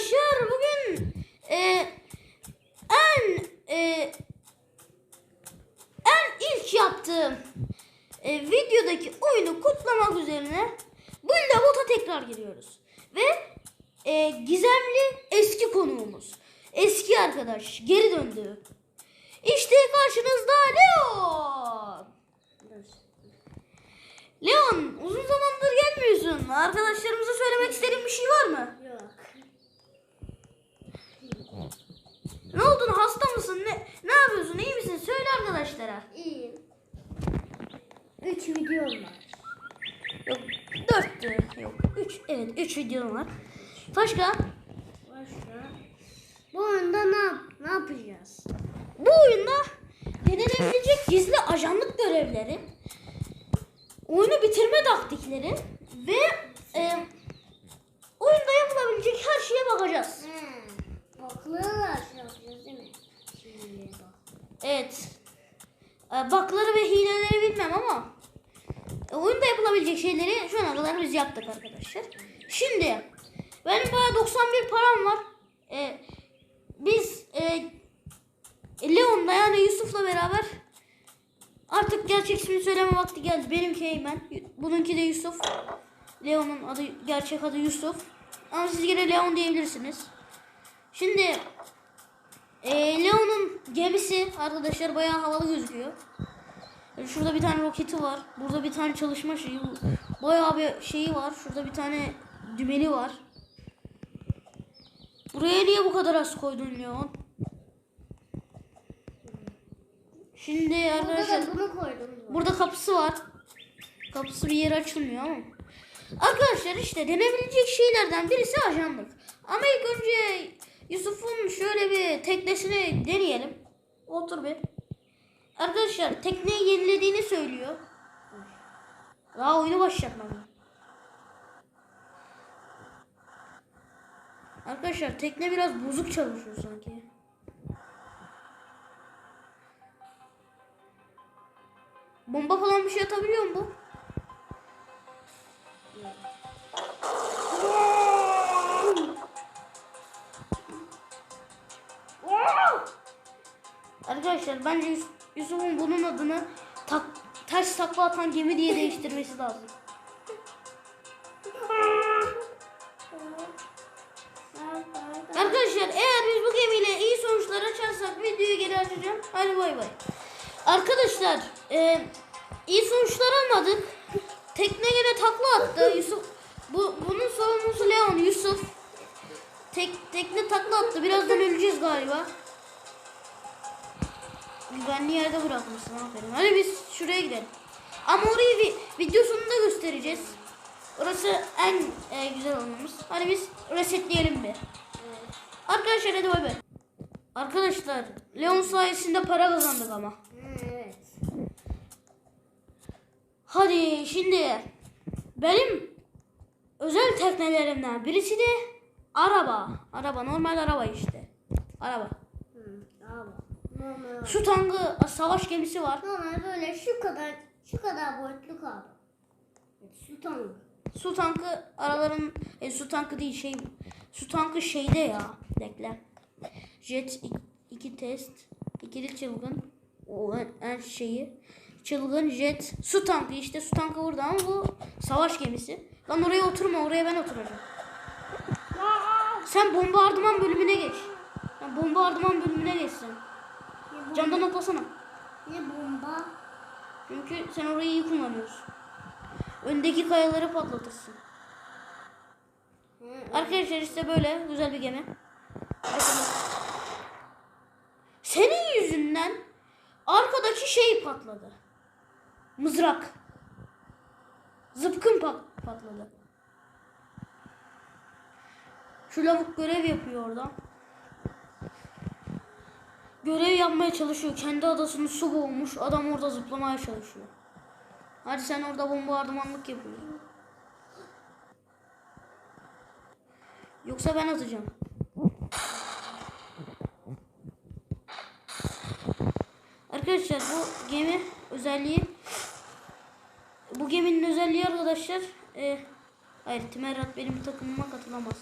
arkadaşlar bugün e, en e, en ilk yaptığım e, videodaki oyunu kutlamak üzerine Bulla Bot'a tekrar giriyoruz. Ve e, gizemli eski konuğumuz. Eski arkadaş geri döndü. İşte karşınızda Leon. Leon uzun zamandır gelmiyorsun. Arkadaşlarımıza söylemek istediğin bir şey var mı? Ne oldun hasta mısın? Ne, ne yapıyorsun? İyi misin? Söyle arkadaşlara. İyiyim. Üç videom var. Yok dörttü. Yok üç. Evet üç videom var. Başka? Başka? Bu oyunda ne, ne yapacağız? Bu oyunda denilebilecek gizli ajanlık görevleri, oyunu bitirme taktikleri ve e, oyunda yapılabilecek her şeye bakacağız. He. Baklılar şey yapacağız değil mi? Şimdi bak. Evet. E, Bakları ve hileleri bilmem ama oyunda yapılabilecek şeyleri şu ana kadar biz yaptık arkadaşlar. Şimdi benim bayağı 91 param var. E, biz e, Leon'la yani Yusuf'la beraber artık gerçek ismini söyleme vakti geldi. Benimki Eymen. Bununki de Yusuf. Leon'un adı gerçek adı Yusuf. Ama siz yine Leon diyebilirsiniz. Şimdi ee, Leon'un gemisi arkadaşlar bayağı havalı gözüküyor. Yani Şurada bir tane roketi var. Burada bir tane çalışma şeyi. Bayağı bir şeyi var. Şurada bir tane dümeni var. Buraya niye bu kadar az koydun Leon? Şimdi Burada arkadaşlar da bunu koydum. burada kapısı var. Kapısı bir yere açılmıyor ama. Arkadaşlar işte denebilecek şeylerden birisi ajanlık. Ama ilk önce Yusuf'un şöyle bir teknesini deneyelim. Otur bir. Arkadaşlar tekneyi yenilediğini söylüyor. Daha oyunu başlatmadı. Arkadaşlar tekne biraz bozuk çalışıyor sanki. Bomba falan bir şey atabiliyor mu bu? Arkadaşlar bence Yus- Yusuf'un bunun adını tak, ters takla atan gemi diye değiştirmesi lazım. Arkadaşlar eğer biz bu gemiyle iyi sonuçlar açarsak videoyu geri açacağım. Hadi bay bay. Arkadaşlar e, iyi sonuçlar almadık. Tekne gene takla attı. Yusuf bu bunun sorumlusu Leon Yusuf. Tek, tekne takla attı. Birazdan öleceğiz galiba. Güvenli yerde bırakmışsın aferin. Hadi biz şuraya gidelim. Ama orayı vi- video sonunda göstereceğiz. Orası en e, güzel olanımız. Hadi biz resetleyelim bir. Arkadaşlar hadi bay bay. Arkadaşlar Leon sayesinde para kazandık ama. Evet. Hadi şimdi benim özel teknelerimden birisi de araba. Araba normal araba işte. Araba. Hı, tamam. Su tankı savaş gemisi var. Normal böyle şu kadar şu kadar boyutlu kaldı. Su tankı. Su tankı araların e, su tankı değil şey su tankı şeyde ya bekle. Jet 2 test ikili çılgın o en, en şeyi çılgın jet su tankı işte su tankı burada ama bu savaş gemisi. Lan oraya oturma oraya ben oturacağım. Sen bombardıman bölümüne geç. Sen bombardıman bölümüne geç sen. Camdan atlasana. Ne bomba? Çünkü sen orayı iyi kullanıyorsun. Öndeki kayaları patlatırsın. Arkadaşlar işte böyle güzel bir gemi. Senin yüzünden arkadaki şey patladı. Mızrak. Zıpkın pat- patladı. Şu lavuk görev yapıyor orada. Görev yapmaya çalışıyor. Kendi adasını su boğmuş. Adam orada zıplamaya çalışıyor. Hadi sen orada bombardımanlık yapıyorsun. Yoksa ben atacağım. Arkadaşlar bu gemi özelliği bu geminin özelliği arkadaşlar e, hayır Timerat benim takımıma katılamaz.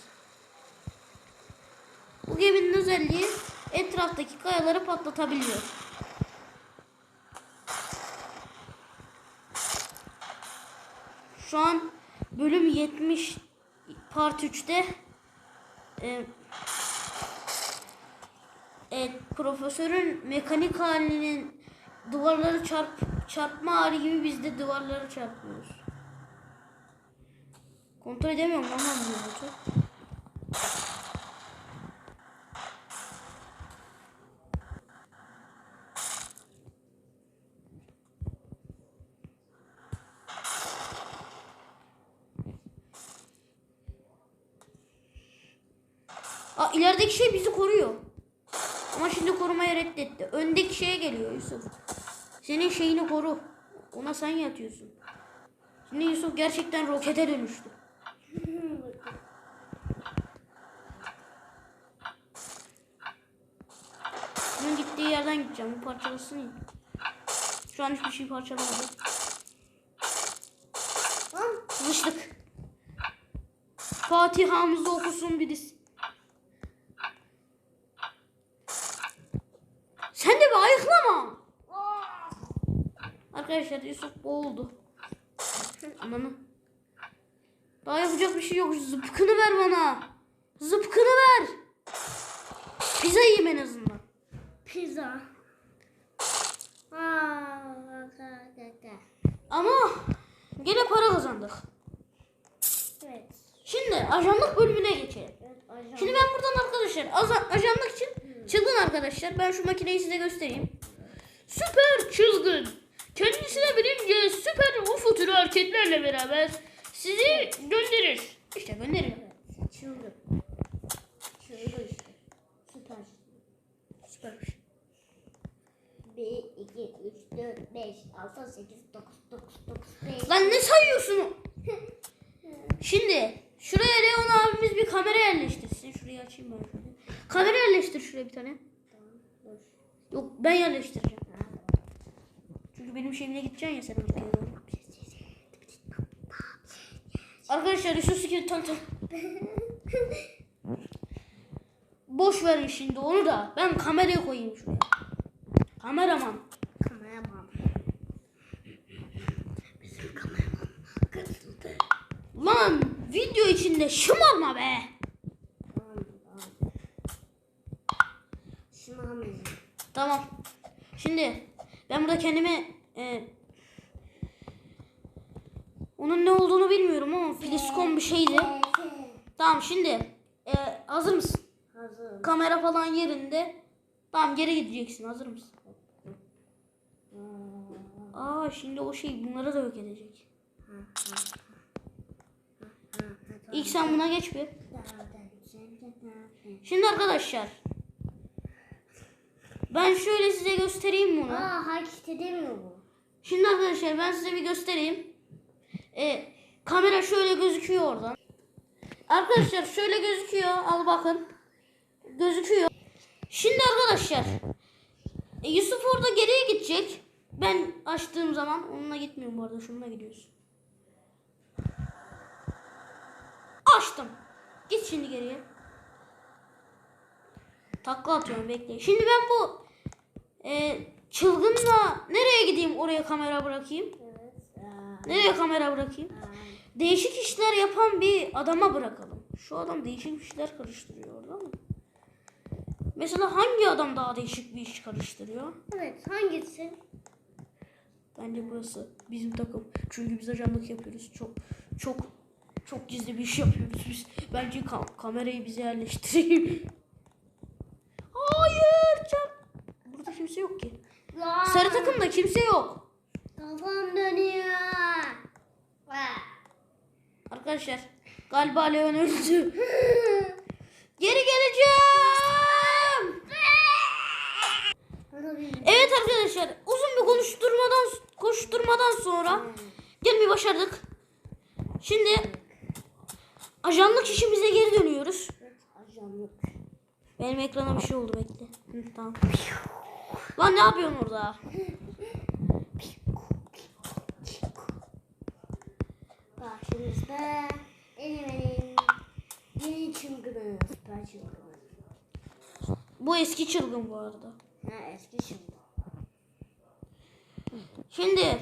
Bu geminin özelliği etraftaki kayaları patlatabiliyor. Şu an bölüm 70 part 3'te e, evet, profesörün mekanik halinin duvarları çarp çarpma hali gibi biz de duvarları çarpıyoruz. Kontrol edemiyorum bunu çok. Aa, ilerideki şey bizi koruyor. Ama şimdi korumaya reddetti. Öndeki şeye geliyor Yusuf. Senin şeyini koru. Ona sen yatıyorsun. Şimdi Yusuf gerçekten rokete dönüştü. Bunun gittiği yerden gideceğim. Bu parçalasın. Şu an hiçbir şey parçalamadı. Kılıçlık. Fatiha'mızı okusun birisi. Sen de bir ayıklama. Arkadaşlar Yusuf boğuldu. Ananı. Daha yapacak bir şey yok. Zıpkını ver bana. Zıpkını ver. Pizza yiyeyim en azından. pizza. Ama gene para kazandık. Evet. Şimdi ajanlık bölümüne geçelim. Evet. Şimdi ben buradan arkadaşlar ajanlık için çılgın arkadaşlar. Ben şu makineyi size göstereyim. Süper çılgın. Kendisine bilince süper UFO türü hareketlerle beraber sizi gönderir. İşte gönderiyor. Evet, çılgın. Çılgın işte. Süper. Süpermiş. 1, 2, 3, 4, 5, 6, 8, 9, 9, 9, 5. Lan ne sayıyorsun? Şimdi şuraya Leon abimiz bir kamera yerleştirsin. Şurayı açayım ben şöyle. Kamera yerleştir şuraya bir tane. Yok ben yerleştireceğim. Çünkü benim şeyimle gideceksin ya sen oraya doğru. Arkadaşlar Yusuf Sikir tanıtın. Boş verin şimdi onu da. Ben kamerayı koyayım şuraya. Kameraman. Kameraman. Bizim kameraman katıldı. Lan video içinde şımarma be. Tamam. Şimdi ben burada kendime e, onun ne olduğunu bilmiyorum ama fliskon bir şeydi. Tamam şimdi e, hazır mısın? Hazır. Kamera falan yerinde. Tamam geri gideceksin. Hazır mısın? Aa şimdi o şey bunları da yok edecek. İlk sen buna geç bir. Şimdi arkadaşlar. Ben şöyle size göstereyim bunu. Aa hareket edemiyor bu. Şimdi arkadaşlar ben size bir göstereyim. Ee, kamera şöyle gözüküyor oradan. Arkadaşlar şöyle gözüküyor. Al bakın. Gözüküyor. Şimdi arkadaşlar e, Yusuf orada geriye gidecek. Ben açtığım zaman onunla gitmiyorum bu arada. Şununla gidiyoruz. Açtım. Git şimdi geriye. Takla atıyorum bekle. Şimdi ben bu e, çılgınla nereye gideyim oraya kamera bırakayım? Evet. Nereye kamera bırakayım? Değişik işler yapan bir adama bırakalım. Şu adam değişik işler karıştırıyor orada mı? Mesela hangi adam daha değişik bir iş karıştırıyor? Evet hangisi? Bence burası bizim takım. Çünkü biz ajanlık yapıyoruz. Çok çok çok gizli bir iş yapıyoruz biz. Bence ka- kamerayı bize yerleştireyim. Hayır can. Burada kimse yok ki. Aa, Sarı takımda kimse yok. Kafam dönüyor. Arkadaşlar galiba Leon öldü. Geri geleceğim. Evet arkadaşlar uzun bir konuşturmadan koşturmadan sonra gelmeyi başardık. Şimdi ajanlık işimize geri dönüyoruz. Evet, ajan yok. Benim ekrana bir şey oldu bekle. Hı, tamam. Lan ne yapıyorsun orada? Karşınızda benim benim yeni çılgını, süper çılgını. Bu eski çılgın bu arada. Ha eski şimdi. Şimdi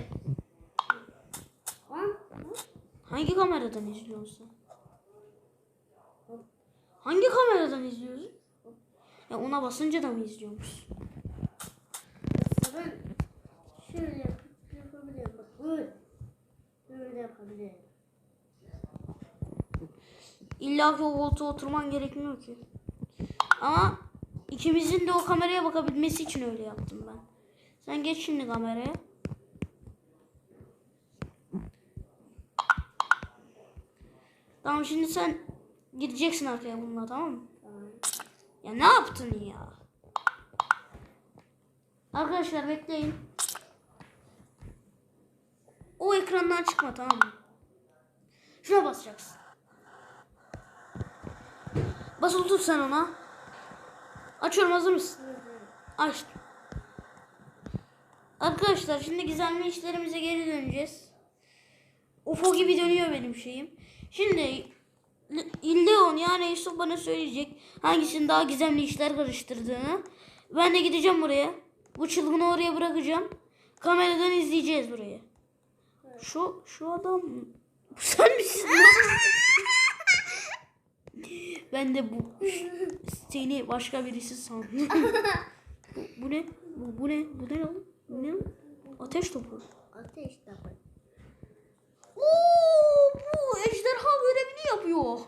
hangi kameradan izliyorsun? Hangi kameradan izliyorsun? Ya ona basınca da mı izliyormuş? Ben şöyle yap- yapabilirim. Bak böyle. Böyle yapabilirim. İlla ki o koltuğa oturman gerekmiyor ki. Ama ikimizin de o kameraya bakabilmesi için öyle yaptım ben. Sen geç şimdi kameraya. Tamam şimdi sen gideceksin arkaya bununla tamam mı? Tamam. Ya ne yaptın ya? Arkadaşlar bekleyin. O ekrandan çıkma tamam mı? Şuna basacaksın. Basılı tut sen ona. Açıyorum hazır mısın? Açtım. Arkadaşlar şimdi gizemli işlerimize geri döneceğiz. UFO gibi dönüyor benim şeyim. Şimdi Le- Leon yani Yusuf bana söyleyecek hangisinin daha gizemli işler karıştırdığını. Ben de gideceğim oraya. Bu çılgını oraya bırakacağım. Kameradan izleyeceğiz burayı. Şu şu adam sen misin? ben de bu seni başka birisi sandım. bu, bu ne? Bu, bu ne? Bu ne oğlum? Bu ne? Ateş topu. Ateş tabi. Oo, bu ejderha görevini yapıyor.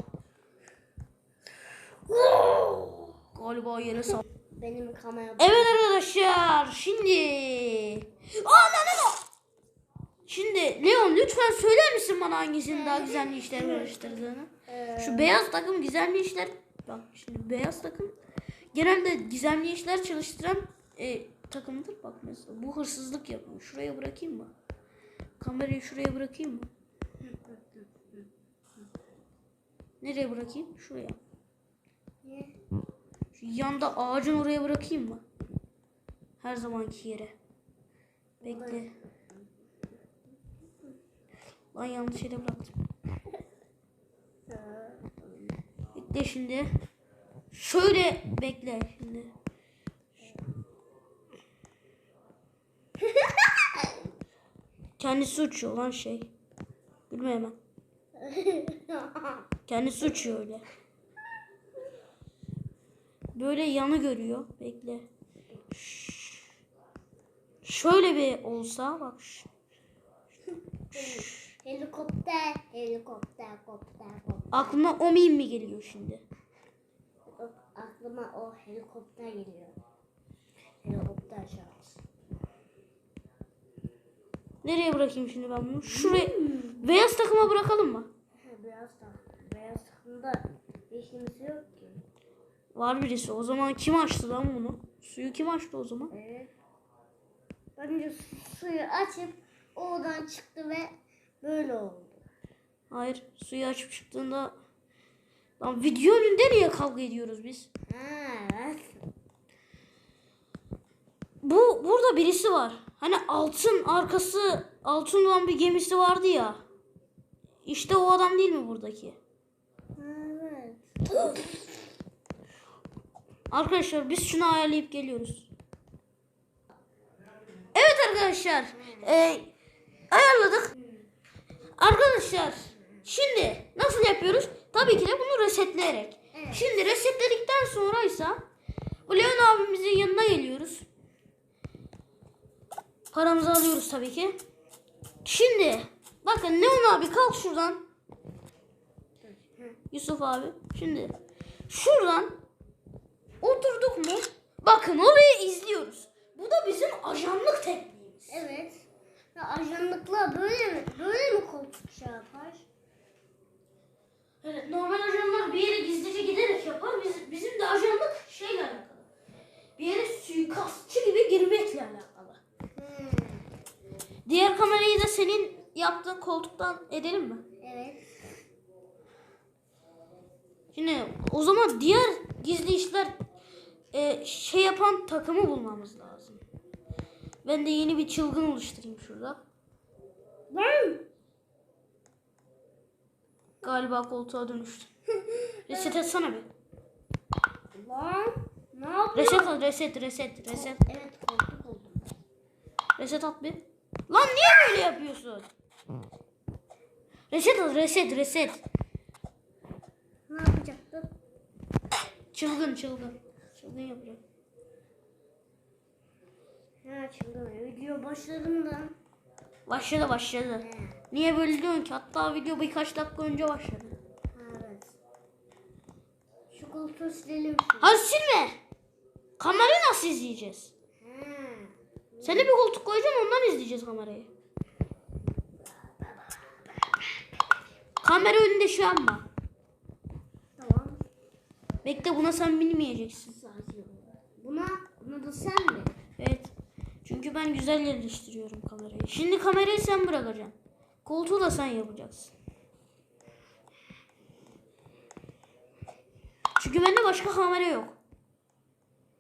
Oo, Galiba yere sal. Benim kamera. Evet arkadaşlar şimdi. Aa ne? Şimdi Leon lütfen söyler misin bana hangisinin daha gizemli işler karıştırdığını? Ee, Şu beyaz takım gizemli işler. Bak şimdi beyaz takım genelde gizemli işler çalıştıran e, takımdır. Bak mesela bu hırsızlık yapıyor. Şuraya bırakayım mı? Kamerayı şuraya bırakayım mı? Nereye bırakayım? Şuraya. Niye? Şu yanda ağacın oraya bırakayım mı? Her zamanki yere. Bekle. Lan yanlış yere bıraktım. Bekle şimdi. Şöyle bekle şimdi. Kendisi uçuyor lan şey. Gülme hemen. Kendisi uçuyor öyle. Böyle yanı görüyor. Bekle. Şş. Şöyle bir olsa bak. ş- helikopter, helikopter, kopter, kopter. Aklına o meme mi geliyor şimdi? Aklıma o helikopter geliyor. Helikopter şarkısı. Nereye bırakayım şimdi ben bunu? Şuraya. Beyaz takıma bırakalım mı? Beyaz da, beyaz takımda hiç kimse yok ki. Var birisi. O zaman kim açtı lan bunu? Suyu kim açtı o zaman? Evet. Bence su- suyu açıp oradan çıktı ve böyle oldu. Hayır. Suyu açıp çıktığında... Lan video önünde niye kavga ediyoruz biz? Ha, evet. Bu burada birisi var. Hani altın arkası altın olan bir gemisi vardı ya. İşte o adam değil mi buradaki? Evet. Arkadaşlar biz şunu ayarlayıp geliyoruz. Evet arkadaşlar. e, ayarladık. Arkadaşlar şimdi nasıl yapıyoruz? Tabii ki de bunu resetleyerek. Evet. Şimdi resetledikten sonra ise Leon abimizin yanına geliyoruz. Paramızı alıyoruz tabii ki. Şimdi bakın Leon abi kalk şuradan. Yusuf abi. Şimdi şuradan oturduk mu? Bakın orayı izliyoruz. Bu da bizim ajanlık tekniğimiz. Evet. Ya ajanlıkla böyle mi? Böyle mi koltuk şey yapar? Evet, normal ajanlar bir yere gizlice giderek yapar. Biz, bizim de ajanlık şeyle alakalı. Bir yere suikastçı gibi girmekle alakalı. Hmm. Diğer kamerayı da senin yaptığın koltuktan edelim mi? Evet. Şimdi o zaman diğer gizli işler e, şey yapan takımı bulmamız lazım. Ben de yeni bir çılgın oluşturayım şurada. Ben Galiba koltuğa dönüştü. Reset etsene bir. Lan Ne yapıyor? Reset at reset reset reset. Evet koltuk oldum. Reset at bir. Lan niye böyle yapıyorsun? Reset at reset reset. Ne yapacaktın? Çılgın çılgın. Çılgın yapacak. Ha şimdi video başladığında. Başladı başladı. He. Niye böyle diyorsun ki? Hatta video birkaç dakika önce başladı. Evet. Şu koltuğu silelim. Hadi silme. Kamerayı nasıl izleyeceğiz? Ha. Sen de bir koltuk koyacaksın ondan izleyeceğiz kamerayı. Kamera önünde şu an var. Tamam. Bekle buna sen bilmeyeceksin. Buna, buna da sen mi? Evet. Çünkü ben güzel yerleştiriyorum kamerayı. Şimdi kamerayı sen bırakacaksın. Koltuğu da sen yapacaksın. Çünkü bende başka kamera yok.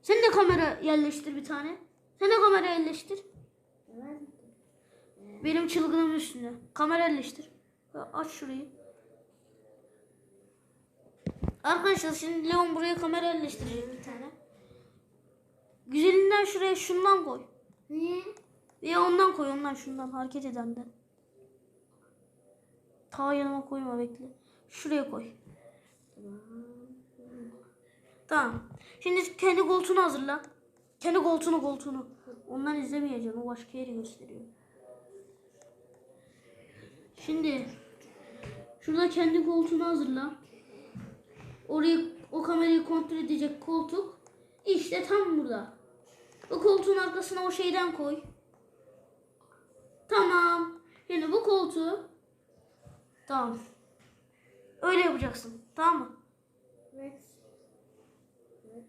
Sen de kamera yerleştir bir tane. Sen de kamera yerleştir. Benim çılgınım üstünde. Kamera yerleştir. Aç şurayı. Arkadaşlar şimdi Leon buraya kamera yerleştirecek bir tane. Güzelinden şuraya şundan koy. Niye? Ya ondan koy ondan şundan hareket edenden. Ta yanıma koyma bekle. Şuraya koy. Tamam. Şimdi kendi koltuğunu hazırla. Kendi koltuğunu koltuğunu. Ondan izlemeyeceğim. O başka yeri gösteriyor. Şimdi şurada kendi koltuğunu hazırla. Orayı o kamerayı kontrol edecek koltuk işte tam burada. O koltuğun arkasına o şeyden koy. Tamam. Şimdi bu koltuğu tamam. Öyle yapacaksın. Tamam mı? Evet. Evet.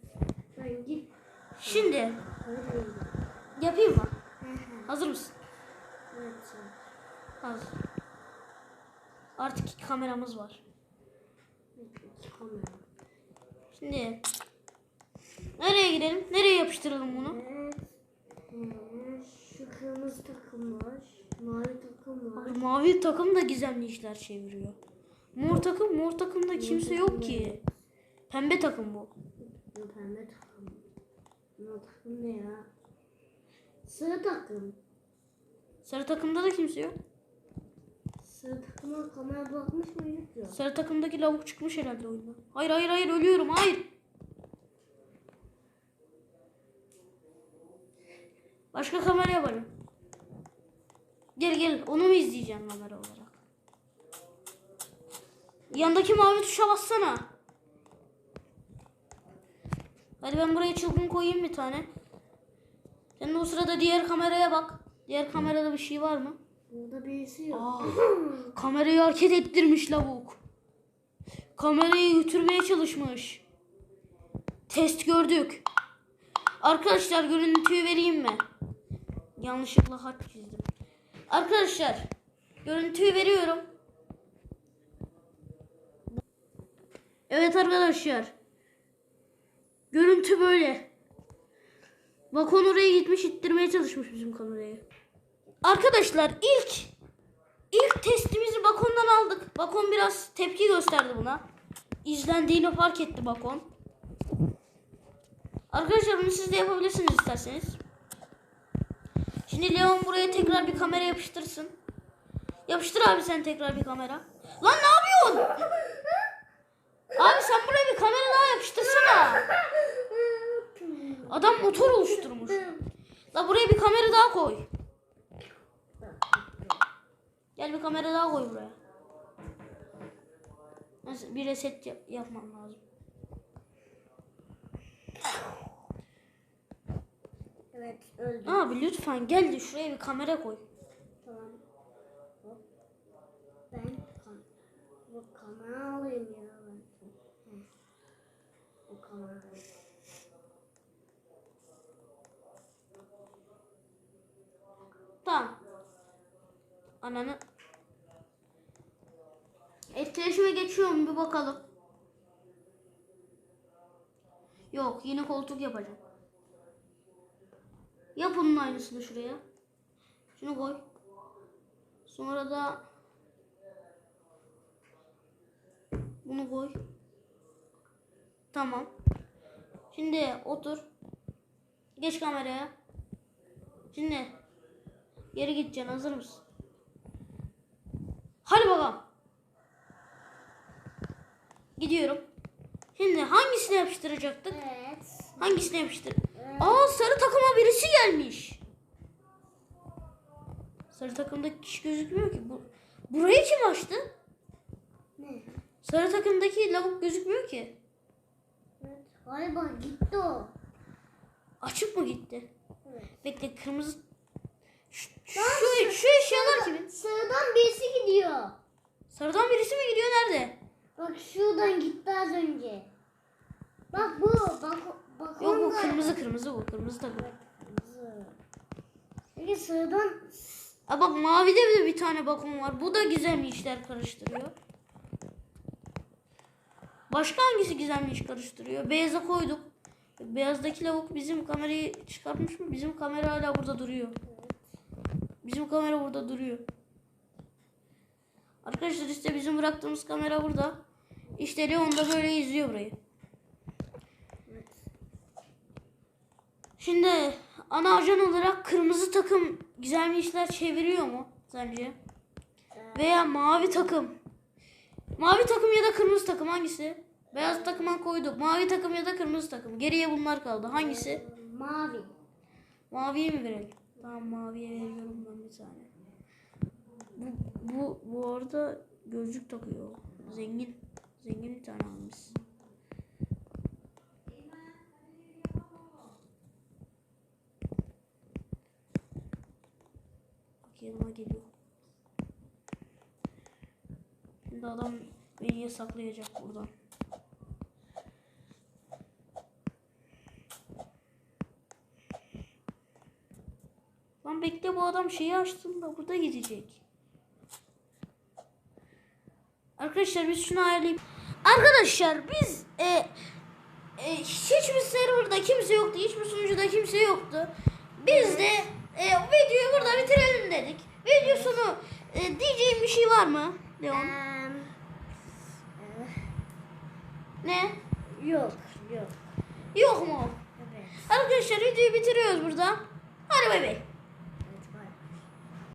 Ben git. Şimdi yapayım mı? Hazır mısın? Evet. Hazır. Artık iki kameramız var. İki kamera. Şimdi nereye gidelim? Nereye yapıştıralım bunu? Evet. Şu kırmızı takım var. Mavi takım var. Abi, mavi takım da gizemli işler çeviriyor. Mor takım, mor takımda kimse yok ki. Pembe takım bu. Pembe takım. Bu takım ne ya? Sarı takım. Sarı takımda da kimse yok. Sarı takıma kamera bakmış mıydık ya? Sarı takımdaki lavuk çıkmış herhalde oyundan. Hayır hayır hayır ölüyorum hayır. Başka kamera yaparım. Gel gel onu mu izleyeceğim kamera olarak? Yandaki mavi tuşa bassana. Hadi ben buraya çılgın koyayım bir tane. Sen de o sırada diğer kameraya bak. Diğer kamerada bir şey var mı? Burada birisi yok. Aa, kamerayı hareket ettirmiş lavuk. Kamerayı götürmeye çalışmış. Test gördük. Arkadaşlar görüntüyü vereyim mi? Yanlışlıkla harf çizdim. Arkadaşlar görüntüyü veriyorum. Evet arkadaşlar. Görüntü böyle. Bakon oraya gitmiş ittirmeye çalışmış bizim kamerayı. Arkadaşlar ilk ilk testimizi Bakon'dan aldık. Bakon biraz tepki gösterdi buna. İzlendiğini fark etti Bakon. Arkadaşlar bunu siz de yapabilirsiniz isterseniz. Şimdi Leon buraya tekrar bir kamera yapıştırsın. Yapıştır abi sen tekrar bir kamera. Lan ne yapıyorsun? Abi sen buraya bir kamera daha yapıştırsana. Adam motor oluşturmuş. La buraya bir kamera daha koy. Gel bir kamera daha koy buraya. Bir reset yap yapmam lazım. Evet öldü. Abi lütfen gel de şuraya bir kamera koy. Tamam. Hop. Ben kam bu kamera alayım ya. Bu kamera. Tamam. Ananı. Etkileşime geçiyor mu bir bakalım. Yok yine koltuk yapacağım. Yap onun aynısını şuraya. Şunu koy. Sonra da bunu koy. Tamam. Şimdi otur. Geç kameraya. Şimdi geri gideceksin. Hazır mısın? Hadi bakalım. Gidiyorum. Şimdi hangisini yapıştıracaktık? Evet. Hangisini yapıştır? Aa sarı takıma birisi gelmiş. Sarı takımdaki kişi gözükmüyor ki. Bu, burayı kim açtı? Ne? Sarı takımdaki lavuk gözükmüyor ki. Evet. Galiba gitti o. Açık mı gitti? Evet. Bekle kırmızı. Şu, şu, Lan, şu eşyalar kimin? Sağdan birisi gidiyor. Sarıdan birisi mi gidiyor nerede? Bak şuradan gitti az önce. Bak bu. Bak, bak Yok bu kırmızı kırmızı bu kırmızı takım. Kırmızı. Peki sağdan Aa bak mavide de bir tane bakon var. Bu da gizemli işler karıştırıyor. Başka hangisi gizemli iş karıştırıyor? Beyaza koyduk. Beyazdaki lavuk bizim kamerayı çıkartmış mı? Bizim kamera hala burada duruyor. Bizim kamera burada duruyor. Arkadaşlar işte bizim bıraktığımız kamera burada. İşte Leon da böyle izliyor burayı. Şimdi ana ajan olarak kırmızı takım gizemli işler çeviriyor mu sence? Veya mavi takım. Mavi takım ya da kırmızı takım hangisi? Beyaz takıma koyduk. Mavi takım ya da kırmızı takım. Geriye bunlar kaldı. Hangisi? mavi. Maviye mi verelim? Tamam maviye veriyorum ben bir tane. Bu, bu, bu arada gözlük takıyor. Zengin. Zengin bir tane almış. Bak yanıma geliyor. Şimdi adam beni yasaklayacak buradan. Lan bekle bu adam şeyi açtığında burada gidecek. Arkadaşlar biz şunu ayarlayıp Arkadaşlar biz e, e, hiçbir serverda kimse yoktu. Hiçbir sunucuda kimse yoktu. Biz de e, videoyu burada bitirelim dedik. Videosunu e, diyeceğim bir şey var mı? Leon. Em, Ne? yok yok. Yok mu? Evet. Arkadaşlar videoyu bitiriyoruz burada. Hadi bay bay.